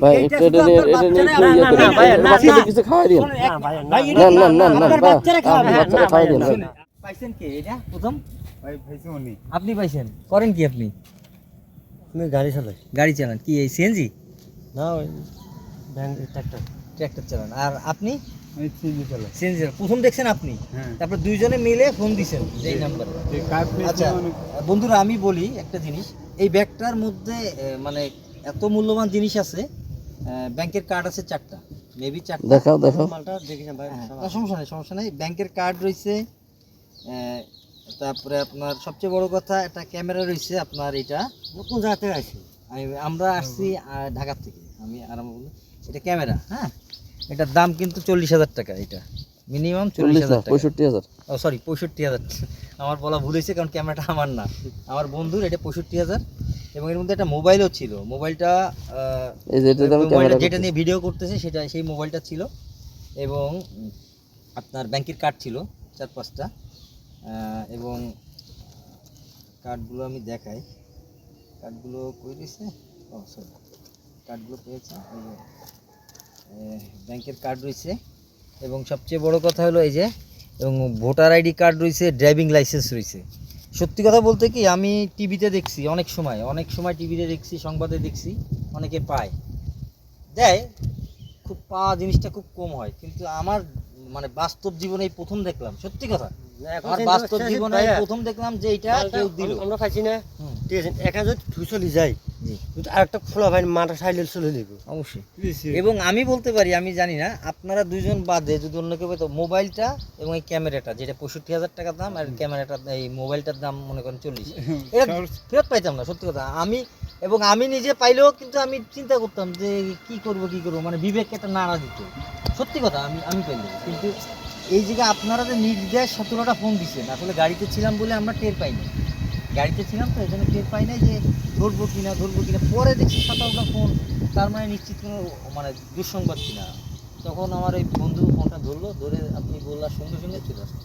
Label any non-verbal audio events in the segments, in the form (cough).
ভাই এটা এটা এটা নিয়ে একটু ইয়ে করেন। বাচ্চাদের কিছু খাওয়াই দিন। না, না, না, না, বাচ্চারা খাওয়াই দিন। পাইছেন কে এটা প্রথম? ভাই ভাইছি উনি। আপনি পাইছেন করেন কি আপনি? আমি গাড়ি চালাই গাড়ি চালান কি এই সিএনজি না ওই ট্রাক্টর চালান আর আপনি? সিএনজি প্রথম দেখছেন আপনি? হ্যাঁ। তারপর দুইজনে মিলে ফোন দিছেন এই নাম্বারে। আচ্ছা বন্ধুরা আমি বলি একটা জিনিস এই ব্যাগটার মধ্যে মানে এত মূল্যবান জিনিস আছে ব্যাংকের কার্ড আছে চারটা। মেবি চারটা। দেখাও দেখাও। মালটা দেখেছেন ভাই হ্যাঁ, সমস্যা নেই। সমস্যা নেই ব্যাংকের কার্ড রয়েছে তারপরে আপনার সবচেয়ে বড় কথা একটা ক্যামেরা রয়েছে আপনার এটা। কোন জায়গা থেকে আসি আমি- আমরা আসছি ঢাকার থেকে। আমি আরাম বলি এটা ক্যামেরা হ্যাঁ? এটার দাম কিন্তু চল্লিশ হাজার টাকা এটা। মিনিমাম চল্লিশ হাজার টাকা। পঁয়ষট্টি হাজার। ও সরি পঁয়ষট্টি হাজার। আমার বলা ভুল হয়েছে কারণ ক্যামেরাটা আমার না। আমার বন্ধুর এটা পঁয়ষট্টি হাজার। এবং এর মধ্যে একটা মোবাইলও ছিল। মোবাইলটা এই যে এটাতে আমি মোবাইলটা যেটা নিয়ে ভিডিও করতেছে সেটা সেই মোবাইলটা ছিল এবং আপনার ব্যাংকের কার্ড ছিল চার পাঁচটা এবং কার্ডগুলো আমি দেখাই। কার্ডগুলো কই দিছে ও সরি কার্ডগুলো পেয়েছে। ব্যাংকের কার্ড রয়েছে। এবং সবচেয়ে বড় কথা হলো এই যে এবং ভোটার আইডি কার্ড রয়েছে ড্রাইভিং লাইসেন্স রয়েছে। সত্যি কথা বলতে কি আমি টিভিতে দেখছি অনেক সময় অনেক সময় টিভিতে দেখছি সংবাদে দেখছি অনেকে পায়। দেয় খুব পাওয়া জিনিসটা খুব কম হয় কিন্তু আমার মানে বাস্তব জীবনে প্রথম দেখলাম সত্যি কথা। আর বাস্তব জীবনে প্রথম দেখলাম যে এটা কেউ দিল। আমরা খাইছি না ঠিক আছে এক হাজার দুশো জি কিন্তু আরেকটা খোলা ভাই সাইলেন্স চলে অবশ্যই। এবং আমি বলতে পারি আমি জানি না আপনারা দুইজন বাদে যদি অন্য কেউ পেতো মোবাইলটা এবং এই ক্যামেরাটা যেটা পঁয়ষট্টি হাজার টাকা দাম আর ক্যামেরাটা এই মোবাইলটার দাম মনে করেন চল্লিশ। (laughs) এটা ফেরত পাইতাম না সত্যি কথা। আমি এবং আমি নিজে পাইলেও কিন্তু আমি চিন্তা করতাম যে কি করব কি করব মানে বিবেককে একটা নাড়া দিত। সত্যি কথা আমি আমি পাইলে কিন্তু এই জায়গায় আপনারা যে নির্দেশ সতেরোটা ফোন দিচ্ছেন আসলে গাড়িতে ছিলাম বলে আমরা টের পাইনি। গাড়িতে ছিলাম তো এই জন্য টের পাই নাই যে ধরবো কিনা ধরবো কিনা। পরে দেখছি সতেরোটা ফোন তার মানে নিশ্চিত কোনো মানে দুঃসংবাদ কিনা। তখন আমার ওই বন্ধু ফোনটা ধরলো ধরে আপনি বললার সঙ্গে সঙ্গে চলে আসলো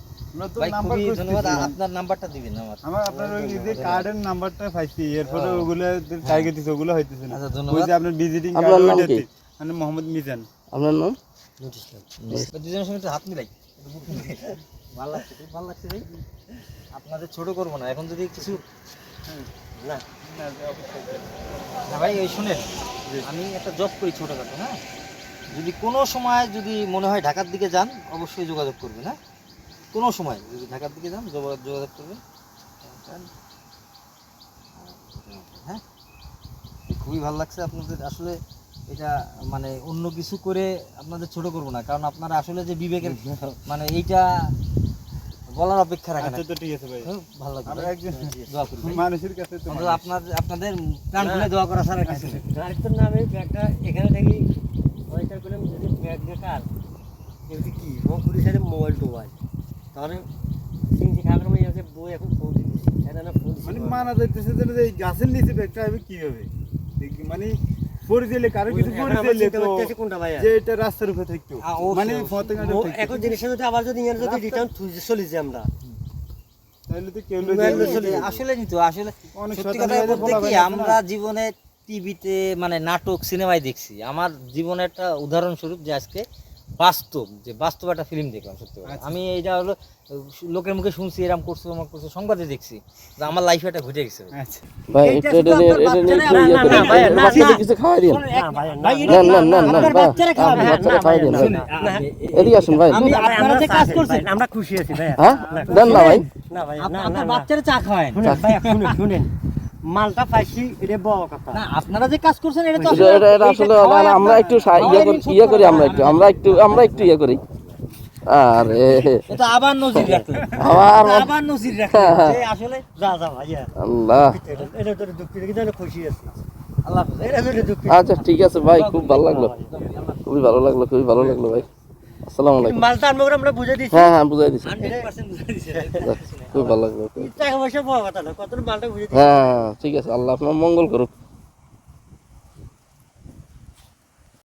আপনার নাম্বারটা দিবেন আমার। আমার আপনার ওই যে কার্ডের নাম্বারটা পাইছি এরপরে ওগুলো টাইগে দিছে ওগুলো হইতেছে না। আচ্ছা ওই ধন্যবাদ যে আপনার ভিজিটিং কার্ড নাম মানে মোহাম্মদ মিজান। আপনার নাম? দুজনের সঙ্গে হাত মিলাই। ভালো লাগছে, খুব ভালো লাগছে ভাই আপনাদের ছোট করব না, এখন যদি কিছু না ভাই ওই শুনেন, আমি একটা জব করি ছোটোখাটো হ্যাঁ? যদি কোনো সময় যদি মনে হয় ঢাকার দিকে যান, অবশ্যই যোগাযোগ করবেন হ্যাঁ? কোনো সময় যদি ঢাকার দিকে যান, যোগা- যোগাযোগ করবেন। হ্যাঁ? খুবই ভালো লাগছে আপনাদের। আসলে এটা মানে অন্য কিছু করে আপনাদের ছোট করব না কারণ আপনারা আসলে যে বিবেকের (laughs) মানে এইটা বলার অপেক্ষা রাখে না। আচ্ছা তো ঠিক আছে ভাই। ভালো লাগছে আমরা একজন দোয়া করি। মানুষের কাছে তো আপনাদের আপনাদের প্রাণ খুলে দোয়া করা ছাড়া কিছু নেই। আরেকটার নাম ব্যাগটা এখানে থাকি করলাম যদি ব্যাগ কার? কি? মোবাইল টোবাইল। তাহলে সিনজি খাবার মানে আছে বই এখন ফোন মানে মানা যাইতেছে যে এই গাছের নিচে ব্যাগটা হবে কি হবে মানে পরিচলে কারও কিছু পরিচলে তো যে এটা রাস্তার উপরে থাকতো। মানে এখন জিনিসটা যদি আবার যদি ইয়ার যদি রিটার্ন চলে যাই আমরা। তো। আসলে আসলে অনেক সত্যি কথা বলতে কি আমরা জীবনে টিভিতে মানে নাটক সিনেমায় দেখছি। আমার জীবনে একটা উদাহরণস্বরূপ যে আজকে বাস্তব যে বাস্তব একটা ফিল্ম দেখলাম সত্যি কথা। আচ্ছা। আমি এটা হলো লোকের মুখে শুনছি এরকম করছ আমার করছ সংবাদে দেখছি যে আমার লাইফে এটা ঘটে গেছে আচ্ছা ভাই এটা এটা এটা নিয়ে একটু বাচ্চারা- ইয়ে না, না, করেন। বাচ্চাদের কিছু খাওয়াই দিন না, না, না, না, না, না, না, আপনার না, বাচ্চারা না, বাচ্চারা খাওয়াই দিন, শুনেন, ভাই। আ- এ- এ- এদিকে আসুন ভাই আমি যে কাজ আমরা খুশি আছি ভাই হ্যাঁ না ভাই না ভাই আপনার বাচ্চারা চা খাওয়ায় ভাই শুনেন শুনেন মালটা পাইছি এটা বড় কথা। না আপনারা যে কাজ করছেন এটা তো এটা আসলে- এটা- এটা এইটা আসলে খাওয়ায় না, আমরা একটু ইয়ে করি ইয়ে করি আমরা একটু আমরা একটু আমরা একটু ইয়ে করি। আরে। এটা আবার নজির (laughs) রাখলেন। আবার আবার নজির রাখলেন। আসলে যা যা ভাইয়া আল্লাহ। এটা এটা তোর কিন্তু খুশি আছি। আল্লাহ এটা তোর দুঃখ আচ্ছা ঠিক আছে ভাই খুব ভালো লাগল। খুবই ভালো লাগল খুবই ভালো লাগল ভাই। আসসালামু আলাইকুম। মালটা আনব করে আমরা বুঝে দিচ্ছি হ্যাঁ হ্যাঁ বুঝাই দিছি। 100% বুঝাই দিছি। (laughs) খুব ভালো লাগল। টাকা পয়সা পাওয়া কথা না কত মালটা বুঝাই দিচ্ছি হ্যাঁ হ্যাঁ, ঠিক আছে আল্লাহ আপনার মঙ্গল করুক।